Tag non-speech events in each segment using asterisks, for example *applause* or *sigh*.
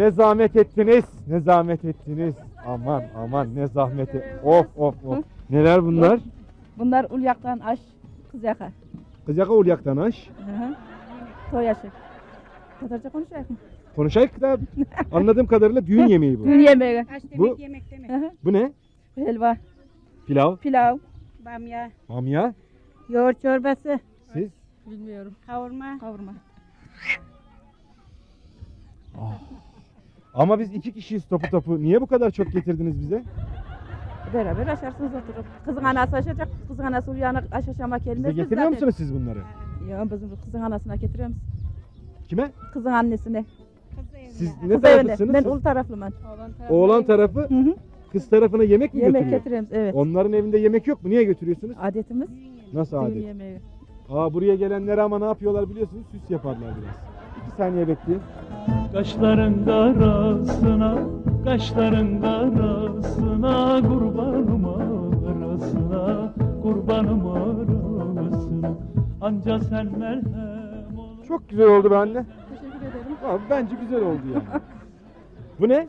Ne zahmet ettiniz. Ne zahmet ettiniz. Aman aman ne zahmeti. Of of of. Neler bunlar? Bunlar ulyaktan aş, kız yakar. Kızaka ulyaktan aş. Hı hı. Toy aşı. Tatarca konuşacak mı? Konuşayım da *laughs* anladığım kadarıyla düğün yemeği bu. Düğün yemeği. Aç demek Bu- yemek demek. Hı hı. Bu ne? Helva, Pilav. pilav. Bamya, Bamya. yoğurt çorbası, Siz? Bilmiyorum. kavurma. Kavurma. Ama biz iki kişiyiz topu topu. Niye bu kadar çok getirdiniz bize? Beraber aşarsınız oturup. Kızın anası aşacak. Kızın anası uyanık aşaşamak Bize gelmez. getiriyor musunuz siz bunları? Ya bizim kızın anasına getiriyoruz. Kime? Kızın annesine. Kız evinde. Siz ne Kız evinde. tarafısınız? Ben ulu taraflım ben. Oğlan tarafı Hı hı. kız tarafına yemek mi Yemek götürüyor? getiriyoruz evet. Onların evinde yemek yok mu? Niye götürüyorsunuz? Adetimiz Nasıl düğün adet? yemeği. Aa buraya gelenlere ama ne yapıyorlar biliyorsunuz? Süs yaparlar biraz. İki saniye bekleyin. Kaşların arasına, kaşların arasına Kurbanım arasına, kurbanım arasına Anca sen merhem ol Çok güzel oldu be anne. Teşekkür ederim. Aa, bence güzel oldu yani. *laughs* Bu ne?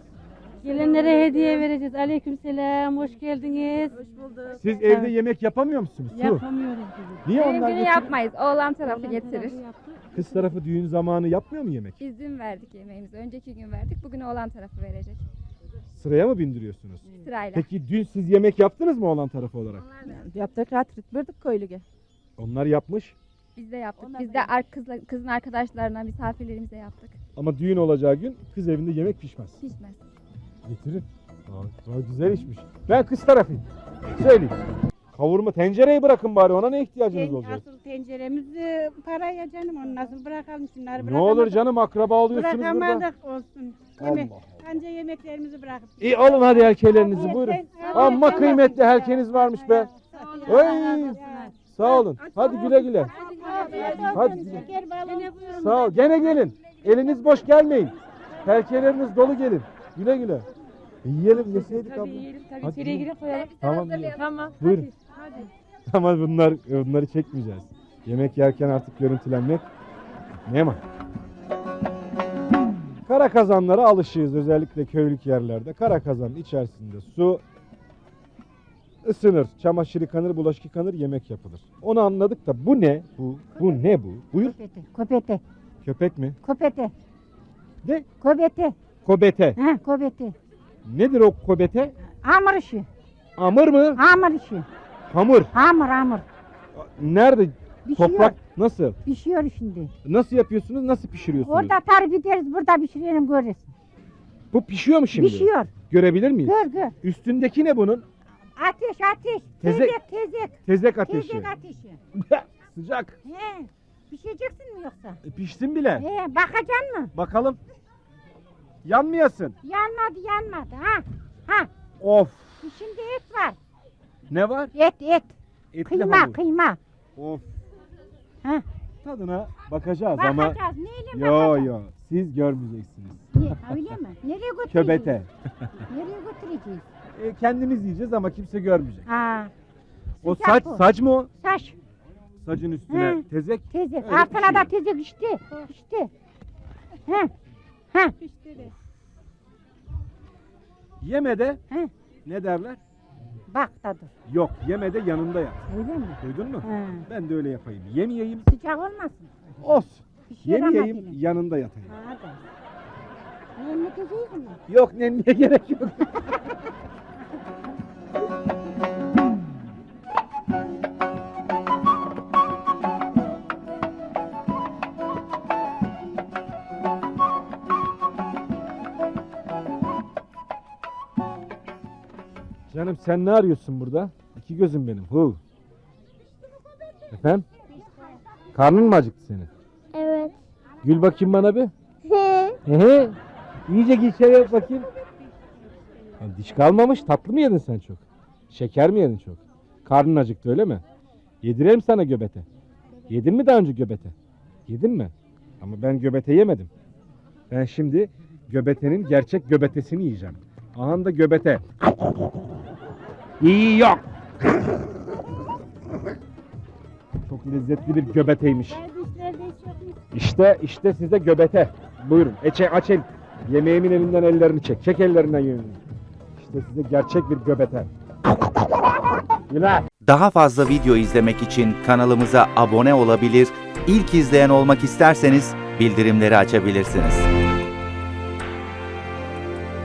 Gelenlere hediye vereceğiz. Aleykümselam, hoş geldiniz. Hoş bulduk. Siz evde yemek yapamıyor musunuz? Su. Yapamıyoruz biz. Niye Düğün onlar günü getiriyor? yapmayız. Oğlan tarafı getirir. Kız tarafı düğün zamanı yapmıyor mu yemek? İzin verdik yemeğimizi. Önceki gün verdik. Bugün oğlan tarafı verecek. Sıraya mı bindiriyorsunuz? Sırayla. Peki dün siz yemek yaptınız mı olan tarafı olarak? Yaptık ratrit verdik köylüge. Onlar yapmış Biz de yaptık. Onlar Biz de ar- kızla, kızın arkadaşlarına, misafirlerimize yaptık. ama düğün olacağı gün kız evinde yemek pişmez. Pişmez. Getirin. Aa, güzel işmiş. Ben kız tarafıyım. Söyleyeyim. Kavurma tencereyi bırakın bari ona ne ihtiyacınız Ten- olacak? asıl tenceremiz e, paraya canım onu nasıl bırakalım şunları Ne olur canım akraba oluyorsunuz burada. Bırakamadık olsun. Yemek, Allah anca yemeklerimizi bırakıp. İyi alın hadi erkeğlerinizi buyurun. Amma kıymetli herkeniz varmış be. Oy. Sağ olun. Hadi güle güle. Hadi. Sağ ol. Gene gelin. Eliniz boş gelmeyin. Herkeleriniz dolu gelin. Güle güle. Yiyelim yeseydik abla. tabii. Hadi İçeriye girip koyalım. Tamam yiyelim. Tamam. Buyurun. *laughs* Ama bunlar bunları çekmeyeceğiz. Yemek yerken artık görüntülenmek ne var? Kara kazanlara alışığız özellikle köylük yerlerde. Kara kazanın içerisinde su ısınır, çamaşır yıkanır, bulaşık yıkanır, yemek yapılır. Onu anladık da bu ne? Bu bu ne bu? Buyur. Kopete, kopete, Köpek mi? kopete, Ne? kopete, Kobete. ha kopete. Nedir o kobete? Hamur işi, Amır mı? hamur işi, Hamur. hamur hamur. Nerede? Pişiyor, Toprak nasıl? pişiyor şimdi. Nasıl yapıyorsunuz? Nasıl pişiriyorsunuz? Orada tarif ederiz, burada pişirelim görürüz. Bu pişiyor mu şimdi? Pişiyor, Görebilir miyiz? gör gör. Üstündeki ne bunun? Ateş ateş, Tezek. tezek tezek, Tezek ateşi. tezek ateşi. *laughs* Sıcak. He, pişeceksin mi yoksa? E, pişsin bile. He, bakacaksın mı? Bakalım. Yanmayasın. Yanmadı yanmadı ha. Ha, Of. şimdi et var. Ne var? Et et, Etli kıyma hamur. kıyma. Of. Ha. Tadına bakacağız ama. Bakacağız, neyle Yo bakacağız? yo. Siz görmeyeceksiniz. Ne, öyle mi? Nereye götüreceğiz? Köbete. Nereye götüreceğiz? E, kendimiz yiyeceğiz ama kimse görmeyecek. Ha. O sıcak saç bu. saç mı o? Saç. Sacın üstüne Hı. tezek. Tezek. Öyle Altına da pişiyor. tezek işte. İşte. He. Yemede He. ne derler? Bak tadı. Yok yemede yanında yat. Öyle mi? Duydun mu? He. Ben de öyle yapayım. Yemeyeyim. Sıcak olmasın. Olsun. Ama Yemeyeyim yanında yatayım. Ha da. Ne ne tezek mi? Yok nemliğe *laughs* gerek yok. *laughs* Canım sen ne arıyorsun burada? İki gözüm benim. Hu. Efendim? Karnın mı acıktı senin? Evet. Gül bakayım bana bir. *laughs* He. İyice içeri yap bakayım. Ya diş kalmamış. Tatlı mı yedin sen çok? Şeker mi yedin çok? Karnın acıktı öyle mi? Yedireyim sana göbete. Yedin mi daha önce göbete? Yedin mi? Ama ben göbete yemedim. Ben şimdi göbetenin gerçek göbetesini yiyeceğim. Aha da göbete. İyi yok. Çok lezzetli bir göbeteymiş. İşte işte size göbete. Buyurun. Eçe açın. Yemeğimin elinden ellerini çek. Çek ellerinden yemeğini. İşte size gerçek bir göbeten. Güler. Daha fazla video izlemek için kanalımıza abone olabilir, ilk izleyen olmak isterseniz bildirimleri açabilirsiniz.